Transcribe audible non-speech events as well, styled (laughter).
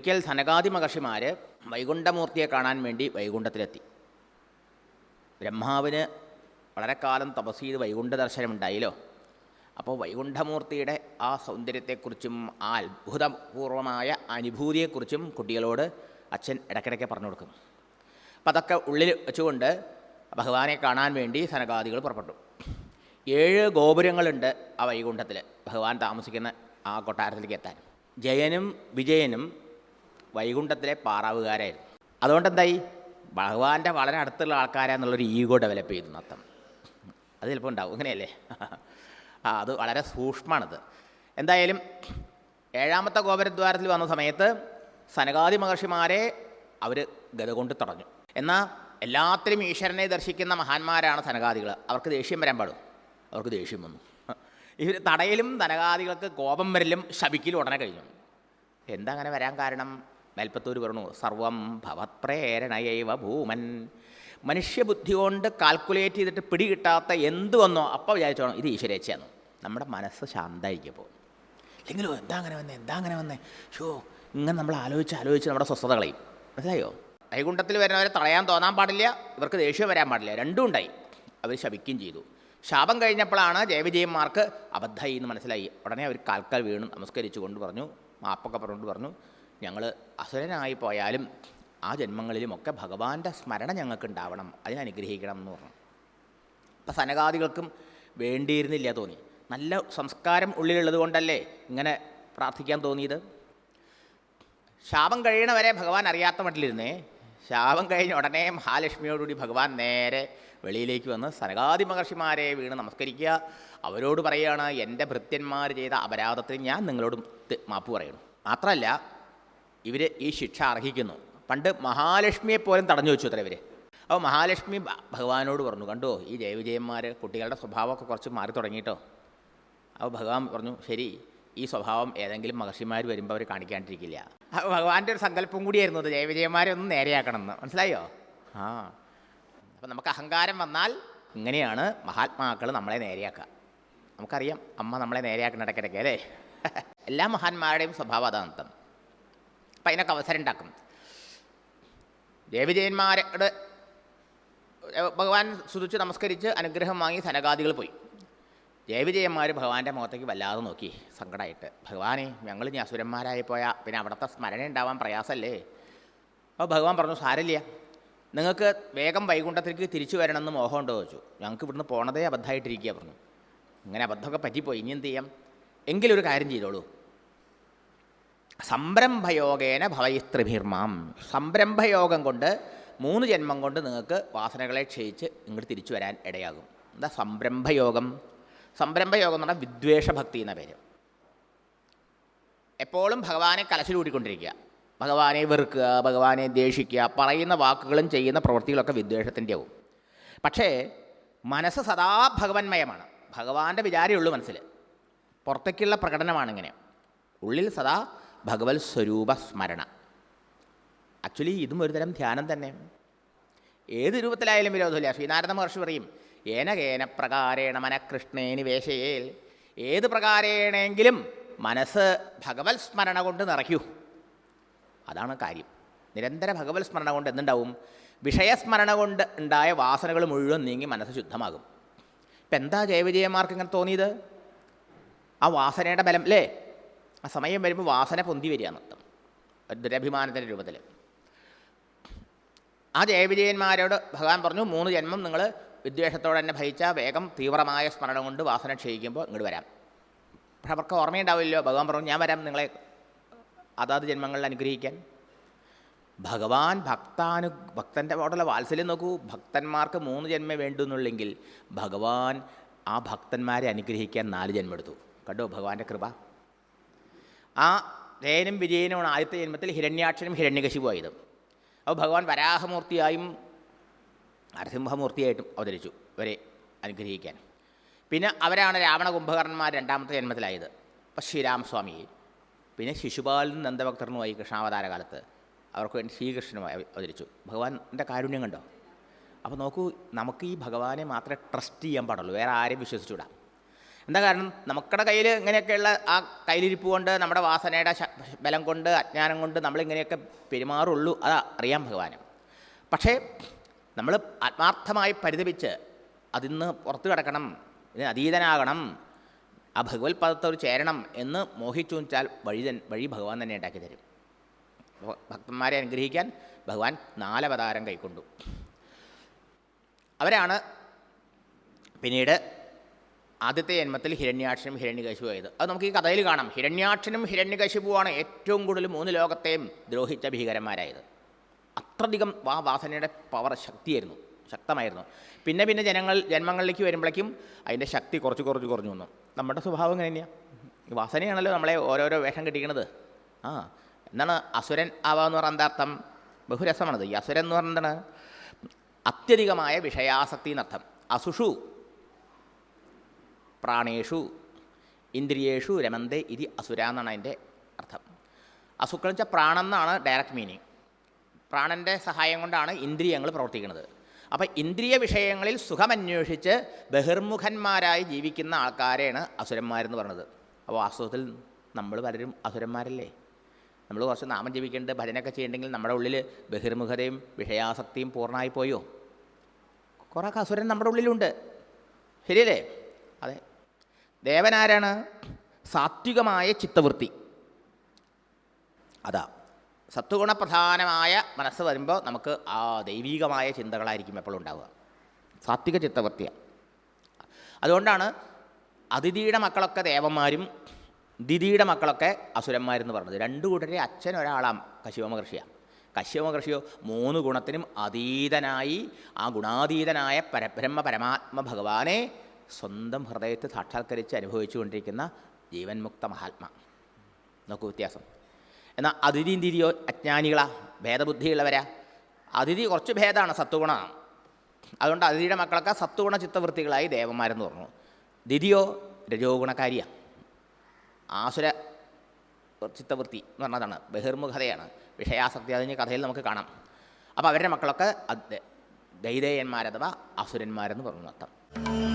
ഒരിക്കൽ സനകാദി മഹർഷിമാർ വൈകുണ്ഠമൂർത്തിയെ കാണാൻ വേണ്ടി വൈകുണ്ഠത്തിലെത്തി. ബ്രഹ്മാവിന് വളരെ കാലം തപസ് ചെയ്ത് വൈകുണ്ഠ ദർശനമുണ്ടായില്ലോ. അപ്പോൾ വൈകുണ്ഠമൂർത്തിയുടെ ആ സൗന്ദര്യത്തെക്കുറിച്ചും ആ അത്ഭുതപൂർവമായ അനുഭൂതിയെക്കുറിച്ചും കുട്ടികളോട് അച്ഛൻ ഇടയ്ക്കിടയ്ക്ക് പറഞ്ഞു കൊടുക്കും. അപ്പം അതൊക്കെ ഉള്ളിൽ വെച്ചുകൊണ്ട് ഭഗവാനെ കാണാൻ വേണ്ടി സനകാദികൾ പുറപ്പെട്ടു. ഏഴ് ഗോപുരങ്ങളുണ്ട് ആ വൈകുണ്ഠത്തിൽ. ഭഗവാൻ താമസിക്കുന്ന ആ കൊട്ടാരത്തിലേക്ക് എത്താൻ. ജയനും വിജയനും വൈകുണ്ഠത്തിലെ പാറാവുകാരായിരുന്നു. അതുകൊണ്ട് എന്തായി ഭഗവാന്റെ വളരെ അടുത്തുള്ള ആൾക്കാരാന്നുള്ളൊരു ഈഗോ ഡെവലപ്പ് ചെയ്തു നത്തം അത് ചിലപ്പോൾ ഉണ്ടാവും. അങ്ങനെയല്ലേ ആ അത് വളരെ സൂക്ഷ്മമാണത് എന്തായാലും ഏഴാമത്തെ ഗോപുരദ്വാരത്തിൽ വന്ന സമയത്ത് സനകാദി മഹർഷിമാരെ അവർ ഗത കൊണ്ട് തടഞ്ഞു എന്നാൽ എല്ലാത്തിലും ഈശ്വരനെ ദർശിക്കുന്ന മഹാന്മാരാണ് സനകാദികൾ അവർക്ക് ദേഷ്യം വരാൻ പാടും. അവർക്ക് ദേഷ്യം വന്നു. ഇവർ തടയലും ധനകാദികൾക്ക് കോപം വരലും ശപിക്കലും ഉടനെ കഴിഞ്ഞു. എന്താ അങ്ങനെ വരാൻ കാരണം? മേൽപ്പത്തൂർ പറഞ്ഞു സർവം ഭവത്പ്രേരണയൈവ ഭൂമൻ. മനുഷ്യബുദ്ധി കൊണ്ട് കാൽക്കുലേറ്റ് ചെയ്തിട്ട് പിടികിട്ടാത്ത എന്ത് വന്നോ അപ്പോൾ വിചാരിച്ചോണം ഇത് ഈശ്വരേച്ഛയാണ് നമ്മുടെ മനസ്സ് ശാന്തമായിരിക്കും അപ്പോൾ ഇല്ലെങ്കിലോ എന്താ അങ്ങനെ വന്നേ എന്താ അങ്ങനെ വന്നേ? ഷോ ഇങ്ങനെ നമ്മൾ ആലോചിച്ച് ആലോചിച്ച് നമ്മുടെ സ്വസ്ഥത കളയും മനസ്സിലായോ? വൈകുണ്ഠത്തിൽ വരുന്നവരെ തടയാൻ തോന്നാൻ പാടില്ല ഇവർക്ക് ദേഷ്യം വരാൻ പാടില്ല രണ്ടും ഉണ്ടായി. അവർ ശപിക്കുകയും ചെയ്തു. ശാപം കഴിഞ്ഞപ്പോഴാണ് ജയവിജയന്മാർക്ക് അബദ്ധമായി എന്ന് മനസ്സിലായി. ഉടനെ അവർ കാൽക്കാൽ വീണു നമസ്കരിച്ചു കൊണ്ട് പറഞ്ഞു മാപ്പൊക്കെ പറഞ്ഞുകൊണ്ട് പറഞ്ഞു ഞങ്ങൾ അസുരനായി പോയാലും ആ ജന്മങ്ങളിലുമൊക്കെ ഭഗവാന്റെ സ്മരണ ഞങ്ങൾക്ക് ഉണ്ടാവണം അതിനെ അനുഗ്രഹിക്കണം എന്ന് പറഞ്ഞു. അപ്പം സനകാദികൾക്കും വേണ്ടിയിരുന്നില്ല തോന്നി. നല്ല സംസ്കാരം ഉള്ളിലുള്ളത് കൊണ്ടല്ലേ ഇങ്ങനെ പ്രാർത്ഥിക്കാൻ തോന്നിയത്? ശാപം കഴിയണവരെ ഭഗവാൻ അറിയാത്ത മട്ടിലിരുന്നേ. ശാപം കഴിഞ്ഞ ഉടനെ മഹാലക്ഷ്മിയോടുകൂടി ഭഗവാൻ നേരെ വെളിയിലേക്ക് വന്ന് സനകാദി മഹർഷിമാരെ വീണ് നമസ്കരിക്കുക. അവരോട് പറയുകയാണ് എന്റെ ഭൃത്യന്മാർ ചെയ്ത അപരാധത്തിൽ ഞാൻ നിങ്ങളോട് മാപ്പ് പറയണം. മാത്രമല്ല ഇവർ ഈ ശിക്ഷ അർഹിക്കുന്നു. പണ്ട് മഹാലക്ഷ്മിയെ പോലും തടഞ്ഞു വെച്ചു അത്ര ഇവർ അപ്പോൾ മഹാലക്ഷ്മി ഭഗവാനോട് പറഞ്ഞു കണ്ടോ ഈ ജയവിജയന്മാർ കുട്ടികളുടെ സ്വഭാവമൊക്കെ കുറച്ച് മാറി തുടങ്ങിയിട്ടോ അപ്പോൾ ഭഗവാൻ പറഞ്ഞു ശരി ഈ സ്വഭാവം ഏതെങ്കിലും മഹർഷിമാർ വരുമ്പോൾ അവർ കാണിക്കാണ്ടിരിക്കില്ല. അപ്പോൾ ഭഗവാന്റെ ഒരു സങ്കല്പം കൂടിയായിരുന്നു അത് ജയവിജയന്മാരെ ഒന്ന് നേരെയാക്കണം എന്ന്. മനസ്സിലായോ? ആ. അപ്പം നമുക്ക് അഹങ്കാരം വന്നാൽ ഇങ്ങനെയാണ് മഹാത്മാക്കൾ നമ്മളെ നേരെയാക്കുക. നമുക്കറിയാം അമ്മ നമ്മളെ നേരെയാക്കുന്ന ഇടയ്ക്കിടയ്ക്ക് അല്ലേ? (laughs) എല്ലാ മഹാന്മാരുടെയും സ്വഭാവം അതാണ് അപ്പം അതിനൊക്കെ അവസരം ഉണ്ടാക്കും ജയവിജയന്മാരുടെ ഭഗവാൻ സ്തുതിച്ച് നമസ്കരിച്ച് അനുഗ്രഹം വാങ്ങി സനകാദികൾ പോയി. ദേവിജയന്മാർ ഭഗവാന്റെ മുഖത്തേക്ക് വല്ലാതെ നോക്കി സങ്കടമായിട്ട് ഭഗവാനെ ഞങ്ങൾ ഇനി അസുരന്മാരായി പോയാൽ പിന്നെ അവിടുത്തെ സ്മരണ ഉണ്ടാവാൻ പ്രയാസമല്ലേ അപ്പോൾ ഭഗവാൻ പറഞ്ഞു സാരല്ല നിങ്ങൾക്ക് വേഗം വൈകുണ്ഠത്തിലേക്ക് തിരിച്ചു വരണമെന്ന് മോഹമുണ്ടോ? ചോദിച്ചു. ഞങ്ങൾക്ക് ഇവിടുന്ന് പോണതേ അബദ്ധമായിട്ടിരിക്കുക പറഞ്ഞു. ഇങ്ങനെ അബദ്ധമൊക്കെ പറ്റിപ്പോയി. ഇനി എന്ത് ചെയ്യാം? എങ്കിലൊരു കാര്യം ചെയ്തോളൂ. സംരംഭയോഗേന ഭവയിസ്ത്രിഭിർമാം സംരംഭയോഗം കൊണ്ട് മൂന്ന് ജന്മം കൊണ്ട് നിങ്ങൾക്ക് വാസനകളെ ക്ഷയിച്ച് ഇങ്ങോട്ട് തിരിച്ചു വരാൻ ഇടയാകും. എന്താ സംരംഭയോഗം? സംരംഭയോഗം എന്ന് പറഞ്ഞാൽ വിദ്വേഷഭക്തി എന്ന പേര്. എപ്പോഴും ഭഗവാനെ കലശിലൂടിക്കൊണ്ടിരിക്കുക ഭഗവാനെ വെറുക്കുക ഭഗവാനെ ദേഷിക്കുക പറയുന്ന വാക്കുകളും ചെയ്യുന്ന പ്രവൃത്തികളൊക്കെ വിദ്വേഷത്തിന്റെ ആവും. പക്ഷേ മനസ്സ് സദാ ഭഗവന്മയമാണ്. ഭഗവാന്റെ വിചാരമേ ഉള്ളൂ മനസ്സിൽ. പുറത്തേക്കുള്ള പ്രകടനമാണ് ഇങ്ങനെ. ഉള്ളിൽ സദാ ഭഗവത് സ്വരൂപ സ്മരണ ആക്ച്വലി ഇതും ഒരു തരം ധ്യാനം തന്നെ ഏത് രൂപത്തിലായാലും വിരോധമില്ല. ശ്രീനാരദ മഹർഷി പറയും ഏന കേന പ്രകാരേണ മനഃകൃഷ്ണേനി വേശയേൽ ഏത് പ്രകാരേണെങ്കിലും മനസ്സ് ഭഗവത് സ്മരണ കൊണ്ട് നിറയ്ക്കൂ. അതാണ് കാര്യം. നിരന്തര ഭഗവത് സ്മരണ കൊണ്ട് എന്തുണ്ടാവും? വിഷയസ്മരണ കൊണ്ട് ഉണ്ടായ വാസനകൾ മുഴുവൻ നീങ്ങി മനസ്സ് ശുദ്ധമാകും. ഇപ്പം എന്താ ജയവിജയന്മാർക്ക് ഇങ്ങനെ തോന്നിയത്? ആ വാസനയുടെ ബലം അല്ലേ ആ സമയം വരുമ്പോൾ വാസന പൊന്തി വരിക എന്നർത്ഥം ഒരു ദുരഭിമാനത്തിന്റെ രൂപത്തിൽ ആ ജയവിജയന്മാരോട് ഭഗവാൻ പറഞ്ഞു മൂന്ന് ജന്മം നിങ്ങൾ വിദ്വേഷത്തോടെ തന്നെ ഭയിച്ച വേഗം തീവ്രമായ സ്മരണ കൊണ്ട് വാസന ക്ഷയിക്കുമ്പോൾ ഇങ്ങോട്ട് വരാം. പക്ഷെ അവർക്ക് ഓർമ്മയുണ്ടാവില്ലല്ലോ. ഭഗവാൻ പറഞ്ഞു ഞാൻ വരാം നിങ്ങളെ അതാത് ജന്മങ്ങളിൽ അനുഗ്രഹിക്കാൻ. ഭഗവാൻ ഭക്താനു ഭക്തന്റെ അവിടെയുള്ള വാത്സല്യം നോക്കൂ. ഭക്തന്മാർക്ക് മൂന്ന് ജന്മേ വേണ്ടുന്നുള്ളെങ്കിൽ ഭഗവാൻ ആ ഭക്തന്മാരെ അനുഗ്രഹിക്കാൻ നാല് ജന്മം എടുത്തു. കണ്ടോ ഭഗവാന്റെ കൃപ? ആ ജയനും വിജയനുമാണ് ആദ്യത്തെ ജന്മത്തിൽ ഹിരണ്യാക്ഷനും ഹിരണ്യകശിപുമായത് അപ്പോൾ ഭഗവാൻ വരാഹമൂർത്തിയായും നരസിംഹമൂർത്തിയായിട്ടും അവതരിച്ചു ഇവരെ അനുഗ്രഹിക്കാൻ. പിന്നെ അവരാണ് രാവണ കുംഭകർണന്മാർ രണ്ടാമത്തെ ജന്മത്തിലായത്. അപ്പം ശ്രീരാമസ്വാമി. പിന്നെ ശിശുപാലനും നന്ദഭക്തനുമായി കൃഷ്ണാവതാര കാലത്ത് അവർക്ക് വേണ്ടി ശ്രീകൃഷ്ണനുമായി അവ- അവതരിച്ചു. ഭഗവാന്റെ കാരുണ്യം കണ്ടോ? അപ്പോൾ നോക്കൂ നമുക്ക് ഈ ഭഗവാനെ മാത്രമേ ട്രസ്റ്റ് ചെയ്യാൻ പാടുള്ളൂ. വേറെ ആരെയും വിശ്വസിച്ചുകൂടാ. എന്താ കാരണം? നമ്മുടെ കയ്യിൽ ഇങ്ങനെയൊക്കെയുള്ള ആ കയ്യിലിരിപ്പ് കൊണ്ട് നമ്മുടെ വാസനയുടെ ബലം കൊണ്ട് അജ്ഞാനം കൊണ്ട് നമ്മളിങ്ങനെയൊക്കെ പെരുമാറുള്ളൂ. അത് അറിയാം ഭഗവാന്. പക്ഷേ നമ്മൾ ആത്മാർത്ഥമായി പരിതപിച്ച് അതിന്ന് പുറത്തു കിടക്കണം ഇതിന് അതീതനാകണം ആ ഭഗവത് പദത്തോട് ചേരണം എന്ന് മോഹിച്ചു വെച്ചാൽ വഴി വഴി ഭഗവാൻ തന്നെ ഉണ്ടാക്കി തരും. ഭക്തന്മാരെ അനുഗ്രഹിക്കാൻ ഭഗവാൻ നാലവതാരം കൈക്കൊണ്ടു. അവരാണ് പിന്നീട് ആദ്യത്തെ ജന്മത്തിൽ ഹിരണ്യാക്ഷനും ഹിരണ്യകശിപുമായത് അത് നമുക്ക് ഈ കഥയിൽ കാണാം. ഹിരണ്യാക്ഷനും ഹിരണ്യകശിപുവാണ് ഏറ്റവും കൂടുതൽ മൂന്ന് ലോകത്തെയും ദ്രോഹിച്ച ഭീകരന്മാരായത്. അത്രധികം ആ വാസനയുടെ പവർ ശക്തിയായിരുന്നു ശക്തമായിരുന്നു. പിന്നെ പിന്നെ ജനങ്ങൾ ജന്മങ്ങളിലേക്ക് വരുമ്പോഴേക്കും അതിന്റെ ശക്തി കുറച്ച് കുറച്ച് കുറഞ്ഞു വന്നു. നമ്മുടെ സ്വഭാവം ഇങ്ങനെ തന്നെയാണ് വാസനയാണല്ലോ നമ്മളെ ഓരോരോ വേഷം കെട്ടിക്കണത്. ആ എന്താണ് അസുരൻ ആവാന്ന് പറഞ്ഞ എന്താ അർത്ഥം? ബഹുരസമാണത്. ഈ അസുരൻ എന്ന് പറഞ്ഞാൽ അത്യധികമായ വിഷയാസക്തി എന്നർത്ഥം. അസുഷു പ്രാണേഷു ഇന്ദ്രിയേഷു രമന്തേ ഇതി അസുര എന്നാണ് അതിന്റെ അർത്ഥം. അസുക്കൾ വെച്ചാൽ പ്രാണെന്നാണ് ഡയറക്റ്റ് മീനിങ് പ്രാണന്റെ സഹായം കൊണ്ടാണ് ഇന്ദ്രിയങ്ങൾ പ്രവർത്തിക്കുന്നത്. അപ്പോൾ ഇന്ദ്രിയ വിഷയങ്ങളിൽ സുഖമന്വേഷിച്ച് ബഹിർമുഖന്മാരായി ജീവിക്കുന്ന ആൾക്കാരെയാണ് അസുരന്മാരെന്ന് പറയുന്നത് അപ്പോൾ വാസ്തവത്തിൽ നമ്മൾ പലരും അസുരന്മാരല്ലേ? നമ്മൾ കുറച്ച് നാമം ജീവിക്കേണ്ടത് ഭജനൊക്കെ ചെയ്യണമെങ്കിൽ നമ്മുടെ ഉള്ളിൽ ബഹിർമുഖതയും വിഷയാസക്തിയും പൂർണമായി പോയോ കുറേ അസുരൻ നമ്മുടെ ഉള്ളിലുണ്ട്. ശരിയല്ലേ? അതെ. ദേവനാരാണ്? സാത്വികമായ ചിത്തവൃത്തി. അതാ സത്വഗുണപ്രധാനമായ മനസ്സ് വരുമ്പോൾ നമുക്ക് ആ ദൈവീകമായ ചിന്തകളായിരിക്കും എപ്പോഴും ഉണ്ടാവുക. സാത്വിക ചിത്തവൃത്തിയാണ് അതുകൊണ്ടാണ് അതിഥിയുടെ മക്കളൊക്കെ ദേവന്മാരും ദിതിയുടെ മക്കളൊക്കെ അസുരന്മാരെന്ന് പറഞ്ഞത്. രണ്ടു കൂട്ടരെ അച്ഛൻ ഒരാളാം കശിവ മഹർഷിയാണ് മൂന്ന് ഗുണത്തിനും അതീതനായി ആ ഗുണാതീതനായ പരബ്രഹ്മ പരമാത്മ ഭഗവാനെ സ്വന്തം ഹൃദയത്തെ സാക്ഷാത്കരിച്ച് അനുഭവിച്ചുകൊണ്ടിരിക്കുന്ന ജീവൻ മുക്ത മഹാത്മ. നോക്കൂ വ്യത്യാസം. എന്നാൽ അതിഥി തിരിയോ അജ്ഞാനികളാ ഭേദബുദ്ധിയുള്ളവരാ. അതിഥി കുറച്ച് ഭേദമാണ് സത്വഗുണമാണ്. അതുകൊണ്ട് അതിഥിയുടെ മക്കളൊക്കെ സത്വഗുണ ചിത്തവൃത്തികളായി ദേവന്മാരെന്ന് പറഞ്ഞു. ദിതിയോ രജോ ആസുര ചിത്തവൃത്തി എന്ന് പറഞ്ഞതാണ് ബഹിർമുഖതയാണ്. വിഷയാസക്തി അതിന് കഥയിൽ നമുക്ക് കാണാം. അപ്പോൾ അവരുടെ മക്കളൊക്കെ ദൈതേയന്മാരഥവാ അസുരന്മാരെന്ന് പറഞ്ഞു അർത്ഥം